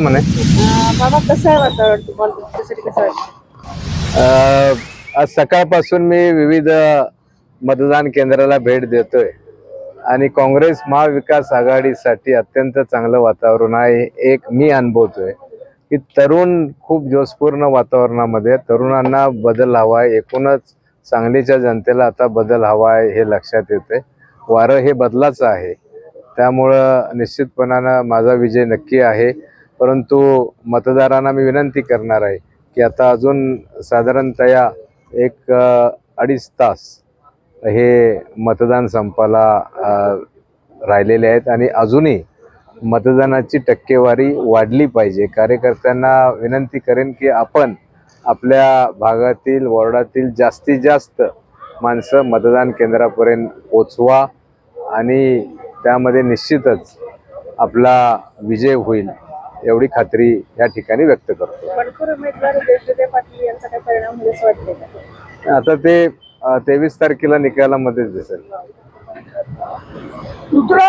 म्हणे? बाबा कसं आहे वातावरण तुम्हाला? तुमच्यासाठी कसं वाटतं अ, आज सकाळपासून मी विविध मतदान केंद्राला भेट देतोय. आणि काँग्रेस महाविकास आघाडीसाठी अत्यंत चांगलं वातावरण आहे एक मी अनुभवतोय. की तरुण खूप जोशपूर्ण वातावरणामध्ये तरुणांना बदल हवा आहे. एकूणच सांगलीच्या जनतेला आता बदल हवा आहे हे लक्षात येते वारं हे बदलाचं आहे. त्यामुळं निश्चितपणानं माझा विजय नक्की आहे. परंतु मतदारांना मी विनंती करणार आहे की आता अजून साधारणतया एक अडीच तास हे मतदान संपाला राहिलेले आहेत आणि अजूनही मतदानाची टक्केवारी वाढली पाहिजे. कार्यकर्त्यांना विनंती करेन की आपण आपल्या भागातील वॉर्डातील जास्तीत जास्त माणसं मतदान केंद्रापर्यंत पोचवा आणि त्यामध्ये निश्चितच आपला विजय होईल. एवढी खात्री या ठिकाणी व्यक्त करतो. आता ते तेवीस तारखेला निकालामध्येच दिसेल.